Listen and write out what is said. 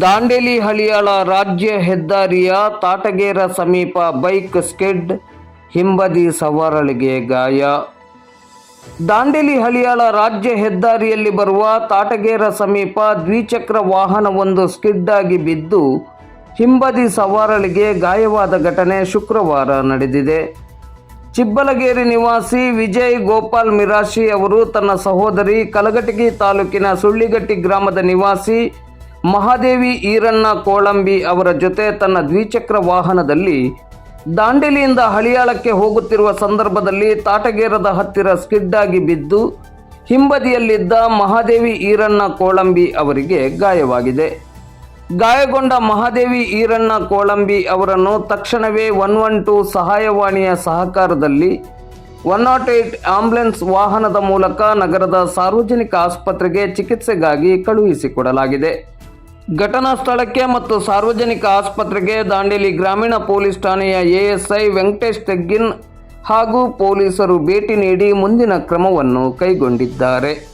ದಾಂಡೇಲಿ ಹಳಿಯಾಳ ರಾಜ್ಯ ಹೆದ್ದಾರಿಯ ತಾಟಗೇರ ಸಮೀಪ ಬೈಕ್ ಸ್ಕಿಡ್ ಹಿಂಬದಿ ಸವಾರಳಿಗೆ ಗಾಯ. ದಾಂಡೇಲಿ ಹಳಿಯಾಳ ರಾಜ್ಯ ಹೆದ್ದಾರಿಯಲ್ಲಿ ಬರುವ ತಾಟಗೇರ ಸಮೀಪ ದ್ವಿಚಕ್ರ ವಾಹನವೊಂದು ಸ್ಕಿಡ್ ಆಗಿ ಬಿದ್ದು ಹಿಂಬದಿ ಸವಾರಳಿಗೆ ಗಾಯವಾದ ಘಟನೆ ಶುಕ್ರವಾರ ನಡೆದಿದೆ. ಚಿಬ್ಬಲಗೇರಿ ನಿವಾಸಿ ವಿಜಯ್ ಗೋಪಾಲ್ ಮಿರಾಶಿ ಅವರು ತನ್ನ ಸಹೋದರಿ ಕಲಘಟಗಿ ತಾಲೂಕಿನ ಸುಳ್ಳಿಗಟ್ಟಿ ಗ್ರಾಮದ ನಿವಾಸಿ ಮಹಾದೇವಿ ಈರಣ್ಣ ಕೋಳಂಬಿ ಅವರ ಜೊತೆ ತನ್ನ ದ್ವಿಚಕ್ರ ವಾಹನದಲ್ಲಿ ದಾಂಡೇಲಿಯಿಂದ ಹಳಿಯಾಳಕ್ಕೆ ಹೋಗುತ್ತಿರುವ ಸಂದರ್ಭದಲ್ಲಿ ತಾಟಗೇರದ ಹತ್ತಿರ ಸ್ಕಿಡ್ ಆಗಿ ಬಿದ್ದು ಹಿಂಬದಿಯಲ್ಲಿದ್ದ ಮಹಾದೇವಿ ಈರಣ್ಣ ಕೋಳಂಬಿ ಅವರಿಗೆ ಗಾಯವಾಗಿದೆ. ಗಾಯಗೊಂಡ ಮಹಾದೇವಿ ಈರಣ್ಣ ಕೋಳಂಬಿ ಅವರನ್ನು ತಕ್ಷಣವೇ ಒನ್ ಒನ್ ಟು ಸಹಾಯವಾಣಿಯ ಸಹಕಾರದಲ್ಲಿ ಒನ್ ನಾಟ್ ಏಟ್ ಆಂಬ್ಯುಲೆನ್ಸ್ ವಾಹನದ ಮೂಲಕ ನಗರದ ಸಾರ್ವಜನಿಕ ಆಸ್ಪತ್ರೆಗೆ ಚಿಕಿತ್ಸೆಗಾಗಿ ಕಳುಹಿಸಿಕೊಡಲಾಗಿದೆ. ಘಟನಾ ಸ್ಥಳಕ್ಕೆ ಮತ್ತು ಸಾರ್ವಜನಿಕ ಆಸ್ಪತ್ರೆಗೆ ದಾಂಡೇಲಿ ಗ್ರಾಮೀಣ ಪೊಲೀಸ್ ಠಾಣೆಯ ಎಎಸ್ಐ ವೆಂಕಟೇಶ್ ತೆಗ್ಗಿನ್ ಹಾಗೂ ಪೊಲೀಸರು ಭೇಟಿ ನೀಡಿ ಮುಂದಿನ ಕ್ರಮವನ್ನು ಕೈಗೊಂಡಿದ್ದಾರೆ.